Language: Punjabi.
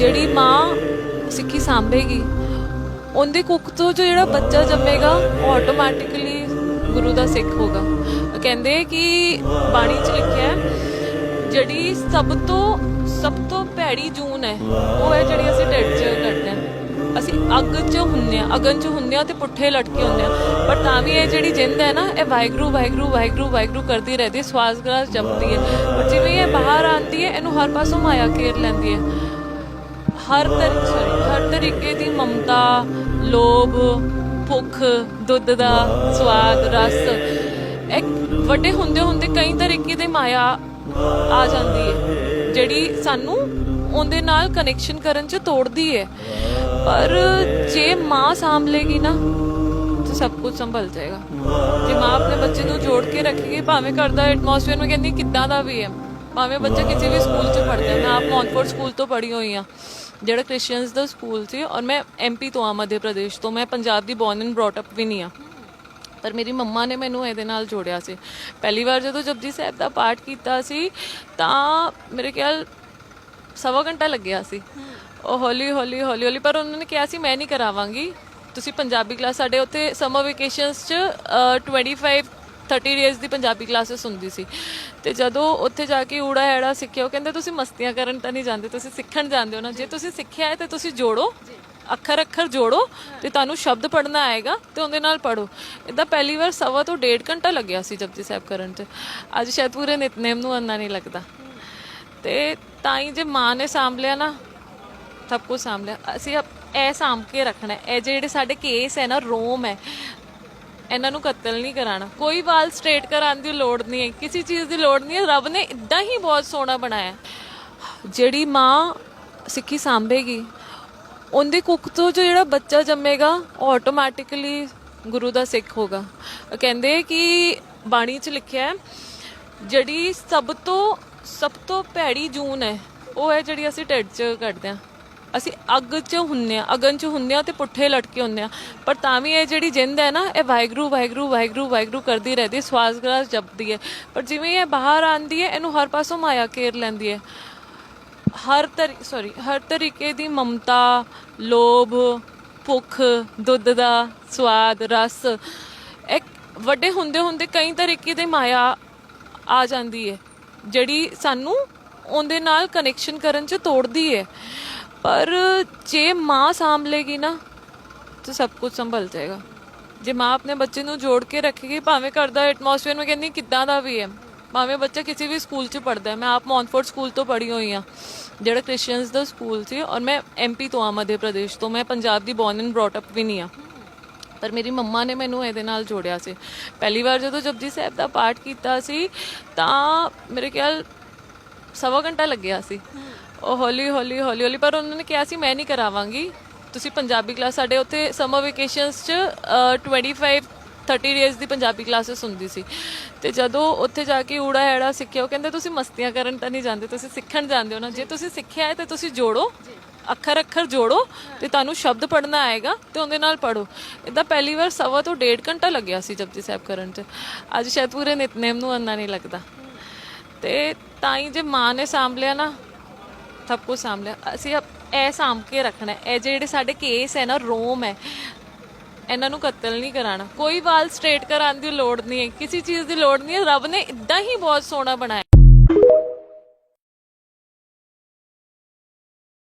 ਜਿਹੜੀ ਮਾਂ ਸਿੱਖੀ ਸਾਂਭੇਗੀ, ਉਹਦੇ ਕੁੱਖ ਤੋਂ ਜੋ ਜਿਹੜਾ ਬੱਚਾ ਜੰਮੇਗਾ, ਉਹ ਆਟੋਮੈਟਿਕਲੀ ਗੁਰੂ ਦਾ ਸਿੱਖ ਹੋਗਾ ਕਹਿੰਦੇ ਕਿ ਬਾਣੀ 'ਚ ਲਿਖਿਆ ਜਿਹੜੀ ਸਭ ਤੋਂ ਸਭ ਤੋਂ ਭੈੜੀ ਜੂਨ ਹੈ, ਉਹ ਹੈ ਜਿਹੜੀ ਅਸੀਂ ਢਿੱਡ 'ਚ ਕੱਢਦੇ ਹਾਂ। ਅਸੀਂ ਅੱਗ 'ਚ ਹੁੰਨੇ ਆ, ਅਗਨ 'ਚ ਹੁੰਨੇ ਆ ਤੇ ਪੁੱਠੇ ਲਟਕੇ ਹੁੰਨੇ ਆ। ਪਰ ਤਾਂ ਵੀ ਇਹ ਜਿਹੜੀ ਜਿੰਦ ਹੈ ਨਾ, ਇਹ ਵਾਹਿਗੁਰੂ ਵਾਹਿਗੁਰੂ ਵਾਹਿਗੁਰੂ ਵਾਹਿਗੁਰੂ ਕਰਦੀ ਰਹਦੀ ਸਵਾਸ ਗਲਾਸ ਜਪਦੀ ਹੈ। ਪਰ ਜਿਵੇਂ ਇਹ ਬਾਹਰ ਆਉਂਦੀ ਹੈ, ਇਹਨੂੰ ਹਰ ਪਾਸੋਂ ਮਾਇਆ ਘੇਰ ਲੈਂਦੀ ਹੈ। ਹਰ ਤਰੀਕੇ ਹਰ ਤਰੀਕੇ ਦੀ ਮਮਤਾ, ਲੋਭ, ਭੁੱਖ, ਦੁੱਧ ਦਾ ਸਵਾਦ, ਰਸ। ਇੱਕ ਵੱਡੇ ਹੁੰਦੇ ਹੁੰਦੇ ਕਈ ਤਰੀਕੇ ਦੀ ਮਾਇਆ ਆ ਜਾਂਦੀ ਹੈ, ਜਿਹੜੀ ਸਾਨੂੰ ਉਹਦੇ ਨਾਲ ਕਨੈਕਸ਼ਨ ਕਰਨ ਚ ਤੋੜਦੀ ਹੈ। ਪਰ ਜੇ ਮਾਂ ਸਾਂਭ ਲੇਗੀ ਨਾ, ਤਾਂ ਸਭ ਕੁਝ ਸੰਭਲ ਜਾਏਗਾ। ਜੇ ਮਾਂ ਆਪਣੇ ਬੱਚੇ ਨੂੰ ਜੋੜ ਕੇ ਰੱਖੇਗੀ, ਭਾਵੇਂ ਘਰ ਦਾ ਐਟਮੋਸਫੇਅਰ ਮੈਂ ਕਹਿੰਦੀ ਕਿੱਦਾਂ ਦਾ ਵੀ ਹੈ, ਭਾਵੇਂ ਬੱਚਾ ਕਿਸੇ ਵੀ ਸਕੂਲ 'ਚ ਪੜ੍ਹਦਾ ਹੈ ਮੈਂ ਆਪ ਮੌਨਫੋਰਟ ਸਕੂਲ ਤੋਂ ਪੜ੍ਹੀ ਹੋਈ ਹਾਂ। ਜਿਹੜਾ ਕ੍ਰਿਸਚੀਅਨਸ ਦਾ ਸਕੂਲ ਸੀ ਔਰ ਮੈਂ ਐਮਪੀ ਤੋਂ ਆ ਮੱਧ ਪ੍ਰਦੇਸ਼ ਤੋਂ ਮੈਂ ਪੰਜਾਬ ਦੀ ਬੌਰਨ ਐਂਡ ਬ੍ਰੌਟ ਅਪ ਵੀ ਨਹੀਂ ਆ ਪਰ ਮੇਰੀ ਮੰਮਾ ਨੇ ਮੈਨੂੰ ਇਹਦੇ ਨਾਲ ਜੋੜਿਆ ਸੀ। ਪਹਿਲੀ ਵਾਰ ਜਦੋਂ ਜਪਜੀ ਸਾਹਿਬ ਦਾ ਪਾਠ ਕੀਤਾ ਸੀ ਤਾਂ ਮੇਰੇ ਖਿਆਲ ਸਵਾ ਘੰਟਾ ਲੱਗਿਆ ਸੀ। ਉਹ ਹੌਲੀ ਹੌਲੀ ਹੌਲੀ ਹੌਲੀ ਪਰ ਉਹਨਾਂ ਨੇ ਕਿਹਾ ਸੀ ਮੈਂ ਨਹੀਂ ਕਰਾਵਾਂਗੀ। ਤੁਸੀਂ ਪੰਜਾਬੀ ਕਲਾਸ ਸਾਡੇ ਉੱਥੇ ਸਮਰ ਵਕੇਸ਼ਨਸ ਚ ਅ, 25 30 ਡੇਜ਼ ਦੀ ਪੰਜਾਬੀ ਕਲਾਸਿਸ ਹੁੰਦੀ ਸੀ। ਤੇ ਜਦੋਂ ਉੱਥੇ ਜਾ ਕੇ ਊੜਾ ਐੜਾ ਸਿੱਖਿਆ, ਉਹ ਕਹਿੰਦੇ, ਤੁਸੀਂ ਮਸਤੀਆਂ ਕਰਨ ਤਾਂ ਨਹੀਂ ਜਾਂਦੇ, ਤੁਸੀਂ ਸਿੱਖਣ ਜਾਂਦੇ ਹੋ ਨਾ। ਜੇ ਤੁਸੀਂ ਸਿੱਖਿਆ ਹੈ ਤੇ ਤੁਸੀਂ ਜੋੜੋ, ਅੱਖਰ ਅੱਖਰ ਜੋੜੋ ਤੇ ਤੁਹਾਨੂੰ ਸ਼ਬਦ ਪੜਨਾ ਆਏਗਾ ਤੇ ਉਹਦੇ ਨਾਲ ਪੜੋ ਇਦਾਂ ਪਹਿਲੀ ਵਾਰ ਸਵਾ ਤੋਂ ਡੇਢ ਘੰਟਾ ਲੱਗਿਆ ਸੀ ਜਪਜੀ ਸਾਹਿਬ ਕਰਨ ਚ ਅੱਜ ਸ਼ਾਇਦ ਪੂਰੇ ਨਿਤਨੇਮ ਨੂੰ ਅੰਨਾ ਨਹੀਂ ਲੱਗਦਾ। ਤੇ ਤਾਂ ਹੀ ਜੇ ਮਾਂ ਨੇ ਸਾਂਭ ਲਿਆ ਨਾ, ਸਭ ਕੁਝ ਸਾਂਭ ਲਿਆ। ਅਸੀਂ ਇਹ ਸਾਂਭ ਕੇ ਰੱਖਣਾ ਹੈ। ਇਹ ਜਿਹੜੇ ਸਾਡੇ ਕੇਸ ਹੈ ਨਾ, ਰੋਮ ਹੈ ਇਹਨਾਂ ਨੂੰ ਕਤਲ ਨਹੀਂ ਕਰਾਣਾ। ਕੋਈ ਵਾਲ ਸਟ੍ਰੇਟ ਕਰਾਉਣ ਦੀ ਲੋੜ ਨਹੀਂ ਹੈ। ਕਿਸੇ ਚੀਜ਼ ਦੀ ਲੋੜ ਨਹੀਂ ਹੈ। ਰੱਬ ਨੇ ਇਦਾਂ ਹੀ ਬਹੁਤ ਸੋਹਣਾ ਬਣਾਇਆ। ਜਿਹੜੀ ਮਾਂ ਸਿੱਖੀ ਸਾਂਭੇਗੀ, ਉਹਦੇ ਕੁੱਖ ਤੋਂ ਜੋ ਜਿਹੜਾ ਬੱਚਾ ਜੰਮੇਗਾ, ਉਹ ਆਟੋਮੈਟਿਕਲੀ ਗੁਰੂ ਦਾ ਸਿੱਖ ਹੋਗਾ ਕਹਿੰਦੇ ਕਿ ਬਾਣੀ 'ਚ ਲਿਖਿਆ ਹੈ, ਜਿਹੜੀ ਸਭ ਤੋਂ ਸਭ ਤੋਂ ਭੈੜੀ ਜੂਨ ਹੈ, ਉਹ ਹੈ ਜਿਹੜੀ ਅਸੀਂ ਢਿੱਡ 'ਚ ਕੱਢਦੇ ਹਾਂ। ਅਸੀਂ ਅੱਗ 'ਚ ਹੁੰਨੇ ਆ ਅਗਨ 'ਚ ਹੁੰਨੇ ਆ ਤੇ ਪੁੱਠੇ ਲਟਕੇ ਹੁੰਨੇ ਆ। ਪਰ ਤਾਂ ਵੀ ਇਹ ਜਿਹੜੀ ਜਿੰਦ ਹੈ ਨਾ ਇਹ ਵਾਹਿਗੁਰੂ ਵਾਹਿਗੁਰੂ ਵਾਹਿਗੁਰੂ ਵਾਹਿਗੁਰੂ ਕਰਦੀ ਰਹਿੰਦੀ ਹੈ, ਜਪਦੀ ਹੈ। ਪਰ ਜਿਵੇਂ ਇਹ ਬਾਹਰ ਆਉਂਦੀ ਹੈ ਇਹਨੂੰ ਹਰ ਪਾਸੋਂ ਮਾਇਆ ਘੇਰ ਲੈਂਦੀ ਹੈ। ਹਰ ਤਰੀ ਸੌਰੀ ਹਰ ਤਰੀਕੇ ਦੀ ਮਮਤਾ ਲੋਭ ਭੁੱਖ ਦੁੱਧ ਦਾ ਸਵਾਦ ਰਸ ਇੱਕ ਵੱਡੇ ਹੁੰਦੇ ਹੁੰਦੇ ਕਈ ਤਰੀਕੇ ਦੀ ਮਾਇਆ ਆ ਜਾਂਦੀ ਹੈ। ਜਿਹੜੀ ਸਾਨੂੰ ਉਹਦੇ ਨਾਲ ਕਨੈਕਸ਼ਨ ਕਰਨ ਚ ਤੋੜਦੀ ਹੈ। ਪਰ ਜੇ ਮਾਂ ਸਾਂਭ ਲੇਗੀ ਨਾ ਤਾਂ ਸਭ ਕੁਝ ਸੰਭਲ ਜਾਏਗਾ ਜੇ ਮਾਂ ਆਪਣੇ ਬੱਚੇ ਨੂੰ ਜੋੜ ਕੇ ਰੱਖੇਗੀ ਭਾਵੇਂ ਘਰ ਦਾ ਐਟਮੋਸਫੇਅਰ ਮੈਂ ਕਹਿੰਦੀ ਕਿੱਦਾਂ ਦਾ ਵੀ ਹੈ ਭਾਵੇਂ ਬੱਚਾ ਕਿਸੇ ਵੀ ਸਕੂਲ 'ਚ ਪੜ੍ਹਦਾ ਮੈਂ ਆਪ ਮੌਨਫੋਰਟ ਸਕੂਲ ਤੋਂ ਪੜ੍ਹੀ ਹੋਈ ਹਾਂ ਜਿਹੜਾ ਕ੍ਰਿਸਚੀਅਨਸ ਦਾ ਸਕੂਲ ਸੀ ਔਰ ਮੈਂ ਐਮਪੀ ਤੋਂ ਆ ਮੱਧ ਪ੍ਰਦੇਸ਼ ਤੋਂ ਮੈਂ ਪੰਜਾਬ ਦੀ ਬੌਰਨ ਐਂਡ ਬ੍ਰੌਟ ਅਪ ਵੀ ਨਹੀਂ ਆ ਪਰ ਮੇਰੀ ਮੰਮਾ ਨੇ ਮੈਨੂੰ ਇਹਦੇ ਨਾਲ ਜੋੜਿਆ ਸੀ ਪਹਿਲੀ ਵਾਰ ਜਦੋਂ ਜਪਜੀ ਸਾਹਿਬ ਦਾ ਪਾਠ ਕੀਤਾ ਸੀ ਤਾਂ ਮੇਰੇ ਖਿਆਲ ਸਵਾ ਘੰਟਾ ਲੱਗਿਆ ਸੀ ਉਹ ਹੌਲੀ ਹੌਲੀ ਹੌਲੀ ਹੌਲੀ ਪਰ ਉਹਨਾਂ ਨੇ ਕਿਹਾ ਸੀ ਮੈਂ ਨਹੀਂ ਕਰਾਵਾਂਗੀ। ਤੁਸੀਂ ਪੰਜਾਬੀ ਕਲਾਸ ਸਾਡੇ ਉੱਥੇ ਸਮਰ ਵਕੇਸ਼ਨਸ ਚ ਅ, 25 30 ਡੇਜ਼ ਦੀ ਪੰਜਾਬੀ ਕਲਾਸਿਸ ਹੁੰਦੀ ਸੀ। ਤੇ ਜਦੋਂ ਉੱਥੇ ਜਾ ਕੇ ਊੜਾ ਐੜਾ ਸਿੱਖਿਆ ਉਹ ਕਹਿੰਦੇ ਤੁਸੀਂ ਮਸਤੀਆਂ ਕਰਨ ਤਾਂ ਨਹੀਂ ਜਾਂਦੇ ਤੁਸੀਂ ਸਿੱਖਣ ਜਾਂਦੇ ਹੋ ਨਾ। ਜੇ ਤੁਸੀਂ ਸਿੱਖਿਆ ਹੈ ਤਾਂ ਤੁਸੀਂ ਜੋੜੋ। ਅੱਖਰ ਅੱਖਰ ਜੋੜੋ ਤੇ ਤੁਹਾਨੂੰ ਸ਼ਬਦ ਪੜਨਾ ਆਏਗਾ ਤੇ ਉਹਦੇ ਨਾਲ ਪੜੋ ਇਦਾਂ ਪਹਿਲੀ ਵਾਰ ਸਵਾ ਤੋਂ ਡੇਢ ਘੰਟਾ ਲੱਗਿਆ ਸੀ ਜਪਜੀ ਸਾਹਿਬ ਕਰਨ ਚ। ਅੱਜ ਸ਼ਾਇਦ ਪੂਰੇ ਨਿਤਨੇਮ ਨੂੰ ਅੰਨਾ ਨਹੀਂ ਲੱਗਦਾ। ਤੇ ਤਾਂ ਹੀ ਜੇ ਮਾਂ ਨੇ ਸਾਂਭ ਲਿਆ ਨਾ ਸਭ ਕੁਝ ਸਾਂਭ ਲਿਆ ਅਸੀਂ ਅਪ- ਇਹ ਸਾਂਭ ਕੇ ਰੱਖਣਾ ਹੈ। ਇਹ ਜਿਹੜੇ ਸਾਡੇ ਕੇਸ ਹੈ ਨਾ, ਰੋਮ ਹੈ। ਇਹਨਾਂ ਨੂੰ ਕਤਲ ਨਹੀਂ ਕਰਾਣਾ ਕੋਈ ਵਾਲ ਸਟ੍ਰੇਟ ਕਰਾਉਣ ਦੀ ਲੋੜ ਨਹੀਂ ਹੈ। ਕਿਸੇ ਚੀਜ਼ ਦੀ ਲੋੜ ਨਹੀਂ ਹੈ। ਰੱਬ ਨੇ ਇਦਾਂ ਹੀ ਬਹੁਤ ਸੋਹਣਾ ਬਣਾਇਆ।